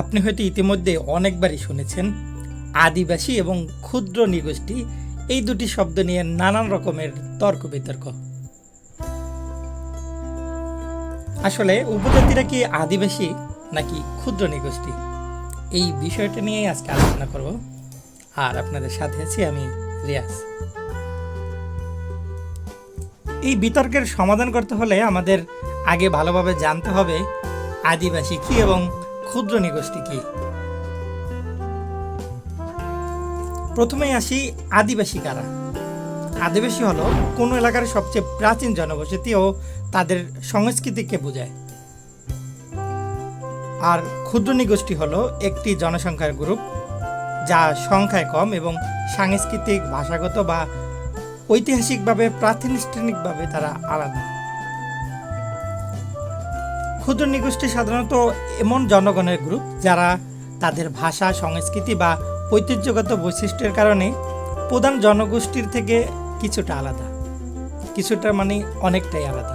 আপনি হয়তো ইতিমধ্যে অনেকবারই শুনেছেন, আদিবাসী এবং ক্ষুদ্র নিগোষ্ঠী এই দুটি শব্দ নিয়ে নানান রকমের তর্ক বিতর্ক আসলে উপজাতিরা কি আদিবাসী নাকি ক্ষুদ্র নিগোষ্ঠী? এই বিষয়টা নিয়েই আজকে আলোচনা করব। আর আপনাদের সাথে আছি আমি রিয়াজ। এই বিতর্কের সমাধান করতে হলে আমাদের আগে ভালোভাবে জানতে হবে আদিবাসী কি এবং ক্ষুদ্র নিগোষ্ঠী কি? প্রথমেই আসি আদিবাসী কারা। আদিবাসী হলো কোনো এলাকার সবচেয়ে প্রাচীন জনবসতি ও তাদের সংস্কৃতিকে বোঝায়। আর ক্ষুদ্র নিগোষ্ঠী হলো একটি জনসংখ্যার গ্রুপ, যা সংখ্যায় কম এবং সাংস্কৃতিক, ভাষাগত বা ঐতিহাসিকভাবে, প্রাতিষ্ঠানিকভাবে তারা আলাদা। ক্ষুদ্র নিগোষ্ঠী সাধারণত এমন জনগণের গ্রুপ যারা তাদের ভাষা, সংস্কৃতি বা ঐতিহ্যগত বৈশিষ্ট্যের কারণে প্রধান জনগোষ্ঠীর থেকে কিছুটা আলাদা। কিছুটা মানে অনেকটাই আলাদা।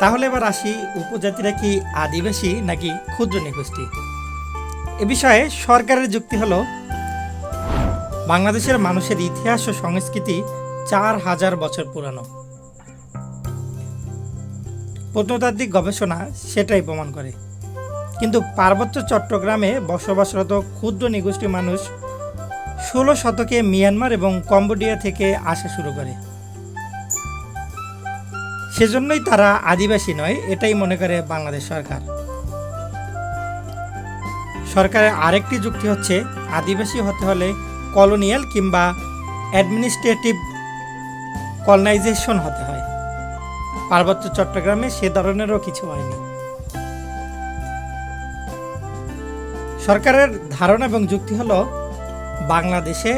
তাহলে এবার আসি, উপজাতিরা কি আদিবাসী নাকি ক্ষুদ্র নিগোষ্ঠী? এ বিষয়ে সরকারের যুক্তি হলো, বাংলাদেশের মানুষের ইতিহাস ও সংস্কৃতি চার হাজার বছর পুরানো। প্রত্নতাত্ত্বিক গবেষণা সেটাই প্রমাণ করে। কিন্তু পার্বত্য চট্টগ্রামে বসবাসরত ক্ষুদ্র নিগোষ্ঠী মানুষ ষোলো শতকে মিয়ানমার এবং কম্বোডিয়া থেকে আসা শুরু করে। সেজন্যই তারা আদিবাসী নয়, এটাই মনে করে বাংলাদেশ সরকার। সরকারের আরেকটি যুক্তি হচ্ছে, আদিবাসী হতে হলে কলোনিয়াল কিংবা অ্যাডমিনিস্ট্রেটিভ কলনাইজেশন হতে হয়। পার্বত্য চট্টগ্রামে সে ধরনেরও কিছু হয়নি। সরকারের ধারণা এবং যুক্তি হলো, বাংলাদেশে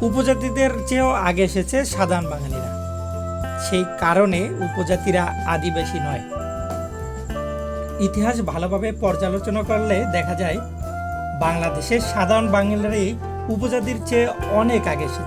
উপজাতিদের চেয়েও আগে এসেছে সাধারণ বাঙালিরা। সেই কারণে উপজাতিরা আদিবাসী নয়। ইতিহাস ভালোভাবে পর্যালোচনা করলে দেখা যায়, বাংলাদেশের সাধারণ বাঙালিরাই উপজাতির চেয়ে অনেক আগে এসেছে।